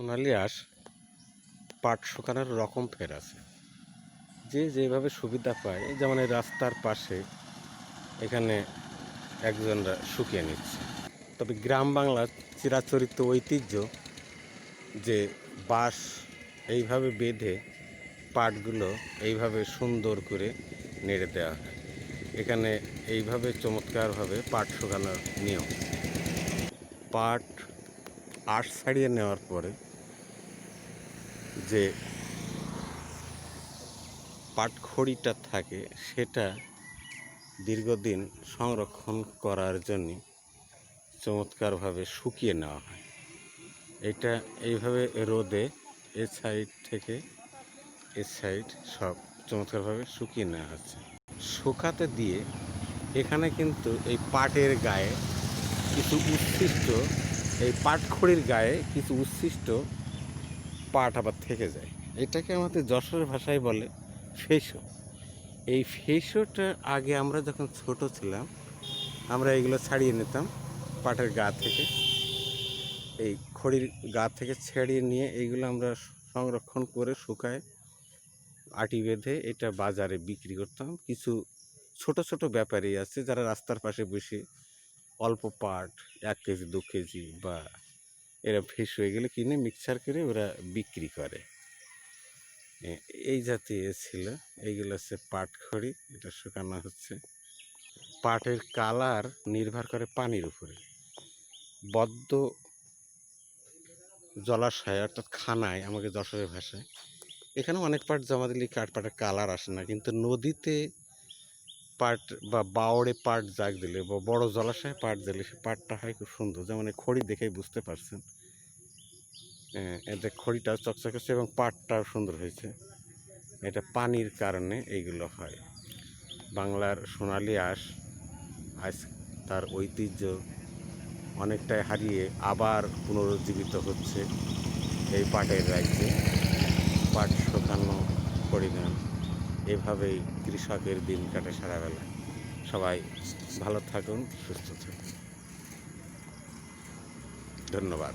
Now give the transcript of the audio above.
সোনালি আঁশ পাট শুকানোর রকম ফের আছে। যে যেভাবে সুবিধা পায় যেমন এই রাস্তার পাশে এখানে একজনরা শুকিয়ে নিচ্ছে। তবে গ্রাম বাংলার চিরাচরিত ঐতিহ্য যে বাঁশ এইভাবে বেঁধে পাটগুলো এইভাবে সুন্দর করে নেড়ে দেওয়া হয়। এখানে এইভাবে চমৎকারভাবে পাট শুকানোর নিয়ম। পাট আঁশ ছাড়িয়ে নেওয়ার পরে যে পাটখড়িটা থাকে, সেটা দীর্ঘদিন সংরক্ষণ করার জন্য চমৎকারভাবে শুকিয়ে নেওয়া হয়। এটা এইভাবে রোদে এ সাইড থেকে এ সাইড সব চমৎকারভাবে শুকিয়ে নেওয়া হচ্ছে। শুকাতে দিয়ে এখানে কিন্তু এই পাটের গায়ে কিছু উচ্ছিষ্ট, এই পাটখড়ির গায়ে কিছু উচ্ছিষ্ট পাট আবার থেকে যায়। এটাকে আমাদের যশোরের ভাষায় বলে ফেসো। এই ফেসোটা আগে আমরা যখন ছোট ছিলাম, আমরা এগুলো ছাড়িয়ে নিতাম পাটের গা থেকে। এই খড়ির গা থেকে ছেড়িয়ে নিয়ে এইগুলো আমরা সংরক্ষণ করে শুকায় আটি বেঁধে এটা বাজারে বিক্রি করতাম। কিছু ছোট ছোট ব্যাপারী আছে যারা রাস্তার পাশে বসে অল্প পাট, এক কেজি, দু কেজি বা এরা ফ্রেশ হয়ে গেলে কিনে মিক্সার করে ওরা বিক্রি করে। এই জাতীয় ছিল। এইগুলো হচ্ছে পাট খড়ি, এটা শুকানো হচ্ছে। পাটের কালার নির্ভর করে পানির উপরে। বদ্ধ জলাশয়, অর্থাৎ খানায়, আমাকে যশোরের ভাষায়। এখানে অনেক পাট জমা দিলে কাঠ পাটের কালার আসে না, কিন্তু নদীতে পাট বা বাওড়ে পাট জাগ দিলে বা বড় জলাশয়ে পাট দিলে সে পাটটা হয় খুব সুন্দর। যেমন এই খড়ি দেখেই বুঝতে পারছেন। এতে খড়িটা চকচকে হচ্ছে এবং পাটটাও সুন্দর হয়েছে। এটা পানির কারণে এইগুলো হয়। বাংলার সোনালি আঁশ আজ তার ঐতিহ্য অনেকটাই হারিয়ে আবার পুনরুজ্জীবিত হচ্ছে এই পাটের রাজ্যে। পাট শুকানো পরিমাণ। এভাবেই কৃষকের দিন কাটে সারাবেলা। সবাই ভালো থাকুন সুস্থ থাকুন। ধন্যবাদ।